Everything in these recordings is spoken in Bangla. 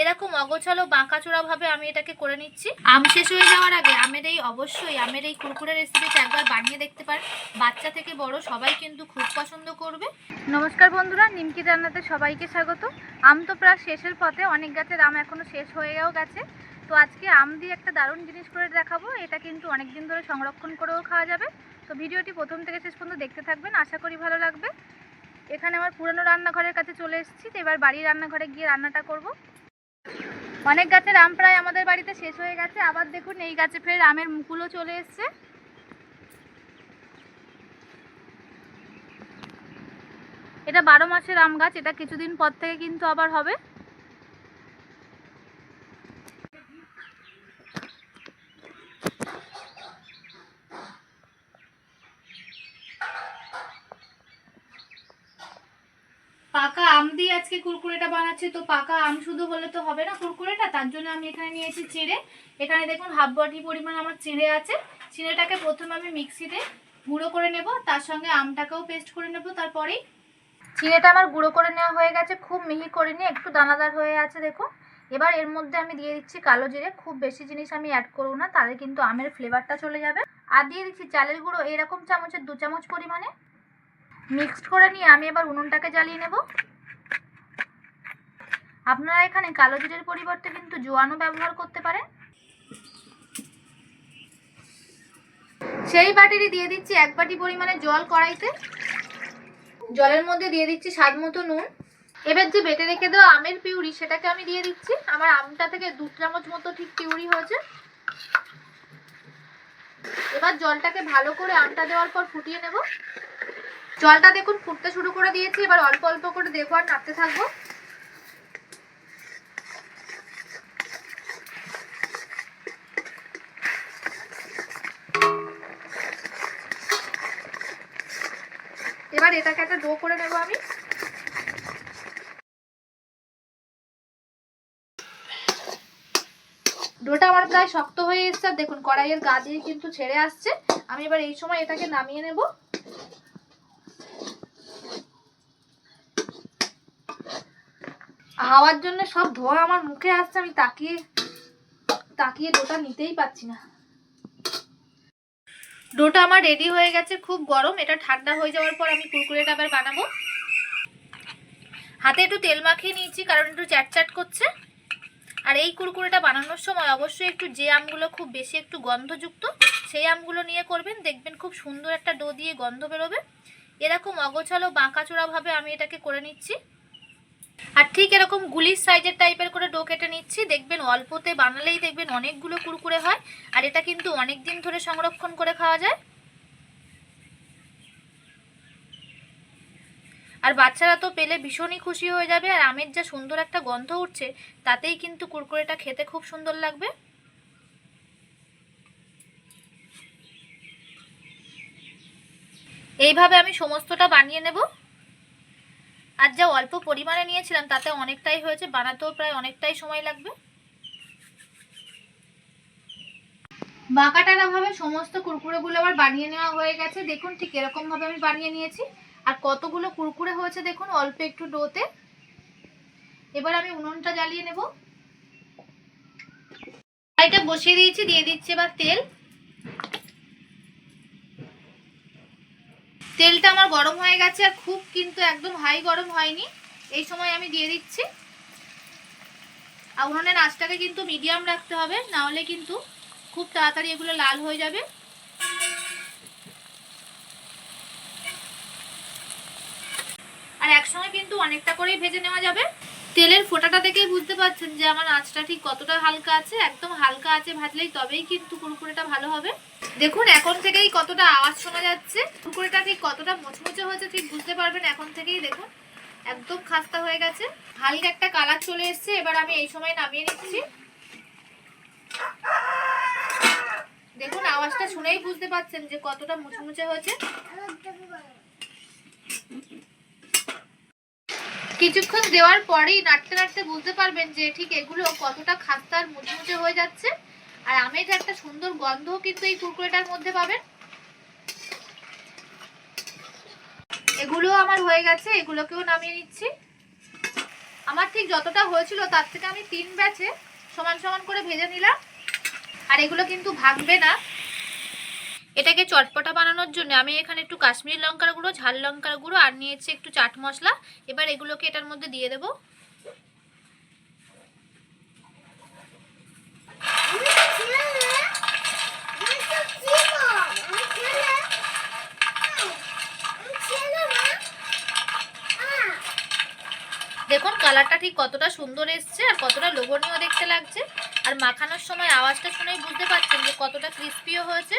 এরকম অগোছালো বাঁকাচোড়া ভাবে আমি এটাকে করে নিচ্ছি। আম শেষ হয়ে যাওয়ার আগে আমের এই অবশ্যই আমের এই কুরকুরে রেসিপিটা একবার বানিয়ে দেখতে পারেন। বাচ্চা থেকে বড় সবাই কিন্তু খুব পছন্দ করবে। নমস্কার বন্ধুরা, নিমকি রান্নাতে সবাইকে স্বাগত। আম তো প্রায় শেষের পথে, অনেক গাছের আম এখনও শেষ হয়েও গেছে। তো আজকে আম দিয়ে একটা দারুণ জিনিস করে দেখাবো। এটা কিন্তু অনেক দিন ধরে সংরক্ষণ করেও খাওয়া যাবে। তো ভিডিওটি প্রথম থেকে শেষ পর্যন্ত দেখতে থাকবেন, আশা করি ভালো লাগবে। এখানে আমার পুরনো রান্নাঘরের কাছে চলে এসেছি। তো এবার বাড়ির রান্নাঘরে গিয়ে রান্নাটা করব। অনেক গাছের আম প্রায় আমাদের বাড়িতে শেষ হয়ে গেছে। আবার দেখুন, এই গাছে ফের আমের মুকুলও চলে এসছে। এটা বারো মাসের আম গাছ, এটা কিছুদিন পর থেকে কিন্তু আবার হবে। পাকা আম দিয়ে আজকে কুরকুরেটা বানাচ্ছি, তো পাকা আম শুধু হলে তো হবে না কুরকুরেটা? তার জন্য আমি এখানে নিয়েছি চিড়ে। এখানে দেখুন হাফ বটি পরিমাণ আমার চিড়ে আছে। চিড়েটাকে প্রথমে আমি মিক্সিতে গুঁড়ো করে নেব, তার সঙ্গে আমটাকেও পেস্ট করে নেব, তারপরেই চিড়েটা আমার গুঁড়ো করে নেওয়া হয়ে গেছে, খুব মিহি করে নিয়ে একটু দানাদার হয়ে আছে, দেখুন। এবার এর মধ্যে আমি দিয়ে দিচ্ছি কালো জিরে, খুব বেশি জিনিস আমি অ্যাড করব না, তাহলে কিন্তু আমের ফ্লেভারটা চলে যাবে। আর দিয়ে দিচ্ছি চালের গুঁড়ো, এরকম চামচের দু চামচ পরিমাণে। মিক্সড করে নিয়ে আমি এবার উনুনটাকে জ্বালিয়ে নেব। আপনারা এখানে কালো জিরের পরিবর্তে কিন্তু জোয়ানও ব্যবহার করতে পারেন। সেই বাটিরই দিয়ে দিচ্ছি এক বাটি পরিমাণে জল কড়াইতে। জলের মধ্যে দিয়ে দিচ্ছি স্বাদ মতো নুন। এবার যে বেটে রেখে দেওয়া আমের পিউরি, সেটাকে আমি দিয়ে দিচ্ছি। আমার আমটা থেকে দু চামচ মতো ঠিক পিউরি হয়েছে। এবার জলটাকে ভালো করে আমটা দেওয়ার পর ফুটিয়ে নেব। জলটা দেখুন ফুটতে শুরু করে দিয়েছি, এবার অল্প অল্প করে দেবো আর নাড়তে থাকব। এবার এটাকে একটা ডো করে নেব আমি। ডোটা আমার প্রায় শক্ত হয়ে এসছে, আর দেখুন, কড়াইয়ের গা দিয়ে কিন্তু ছেড়ে আসছে। আমি এবার এই সময় এটাকে নামিয়ে নেব। হাওয়ার জন্য সব ধোয়া আমার মুখে আসছে, আমি তাকিয়ে তাকিয়ে ডোটা নিতেই পাচ্ছি না। ডোটা আমার রেডি হয়ে গেছে, খুব গরম, এটা ঠান্ডা হয়ে যাওয়ার পর আমি কুরকুরেটা আবার বানাবো। হাতে একটু তেল মাখিয়ে নিয়েছি, কারণ একটু চ্যাট চ্যাট করছে। আর এই কুরকুরেটা বানানোর সময় অবশ্যই একটু যে আমগুলো খুব বেশি একটু গন্ধযুক্ত, সেই আমগুলো নিয়ে করবেন। দেখবেন খুব সুন্দর একটা ডো দিয়ে গন্ধ বেরোবে। এরকম অগোছালো বাঁকাচোড়াভাবে আমি এটাকে করে নিচ্ছি। আর ঠিক এরকম গুলির সাইজের টাইপের করে ডো কেটে নিচ্ছি। দেখবেন অল্পতে বানালেই দেখবেন অনেকগুলো কুরকুরে হয়। আর এটা কিন্তু অনেক দিন ধরে সংরক্ষণ করে খাওয়া যায়। আর বাচ্চারা তো পেলে ভীষণই খুশি হয়ে যাবে, আর আমের যা সুন্দর একটা গন্ধ উঠছে, তাতেই কিন্তু কুরকুরেটা খেতে খুব সুন্দর লাগবে। এইভাবে আমি সমস্তটা বানিয়ে নেব। আর যা অল্প পরিমাণে নিয়েছিলাম, তাতে অনেকটাই হয়েছে, বানাতেও প্রায় অনেকটাই সময় লাগবে। বাঁকাটানাভাবে সমস্ত কুরকুরেগুলো আবার বানিয়ে নেওয়া হয়ে গেছে, দেখুন ঠিক এরকমভাবে আমি বানিয়ে নিয়েছি। আর কতগুলো কুরকুরে হয়েছে দেখুন, অল্প একটু ডোতে। এবার আমি উনুনটা জ্বালিয়ে নেব। এটা বসিয়ে দিয়েছি, দিয়ে দিচ্ছি এবার তেল। তেলটা আমার গরম হয়ে গেছে আর খুব কিন্তু একদম হাই গরম হয়নি। এই সময় আমি দিয়ে দিচ্ছি। আর উনুনের আঁচটাকে কিন্তু মিডিয়াম রাখতে হবে, না হলে কিন্তু খুব তাড়াতাড়ি এগুলো লাল হয়ে যাবে। আর একসঙ্গে কিন্তু অনেকটা করেই ভেজে নেওয়া যাবে। তেলের ফোঁটাটা দেখেই বুঝতে পারছেন যে আমার আঁচটা ঠিক কতটা হালকা আছে, একদম হালকা আছে ভাজলেই তবেই কিন্তু কুরকুরেটা ভালো হবে। দেখুন, এখন থেকেই কতটা আওয়াজ শোনা যাচ্ছে, কুরকুরেটা ঠিক কতটা মুচমুচে হয়েছে ঠিক বুঝতে পারবেন এখন থেকেই দেখুন, একদম খাস্তা হয়ে গেছে। হালকা একটা কালার চলে এসছে, এবার আমি এই সময় নামিয়ে নিচ্ছি। দেখুন, আওয়াজটা শুনেই বুঝতে পারছেন যে কতটা মুচমুচে হয়েছে। কিছুক্ষণ দেওয়ার পরেই নাড়তে নাড়তে বুঝতে পারবেন যে ঠিক এগুলো কতটা খাস্তা আর মুচমুচে হয়ে যাচ্ছে। আর আমের একটা সুন্দর গন্ধ কিন্তু এই কুরকুরেটার মধ্যে পাবেন। এগুলো আমার হয়ে গেছে, এগুলোকেও নামিয়ে নিচ্ছি। আমার ঠিক যতটা হয়েছিল তার থেকে আমি তিন ব্যাচে সমান সমান করে ভেজে নিলাম। আর এগুলো কিন্তু ভাঙবে না। এটাকে চটপটা বানানোর জন্য আমি এখানে একটু কাশ্মীরি লঙ্কার গুঁড়ো, ঝাল লঙ্কার গুঁড়ো, আর নিয়েছি একটু চাট মশলা। এবার এগুলোকে এটার মধ্যে দিয়ে দেবো। দেখুন, কালারটা ঠিক কতটা সুন্দর এসছে আর কতটা লোভনীয় দেখতে লাগছে। আর মাখানোর সময় আওয়াজটা শুনেই বুঝতে পারছেন যে কতটা ক্রিস্পিও হয়েছে।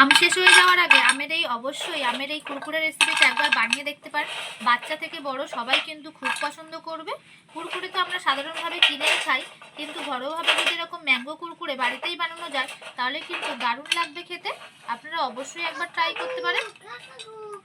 আম শেষ হয়ে যাওয়ার আগে আমের এই অবশ্যই আমের এই কুরকুরে রেসিপিটা একবার বানিয়ে দেখতে পার। বাচ্চা থেকে বড় সবাই কিন্তু খুব পছন্দ করবে। কুরকুরে তো আমরা সাধারণভাবে কিনেই খাই, কিন্তু ঘরোয়াভাবে যদি এরকম ম্যাঙ্গো কুরকুরে বাড়িতেই বানানো যায়, তাহলে কিন্তু দারুণ লাগবে খেতে। আপনারা অবশ্যই একবার ট্রাই করতে পারেন।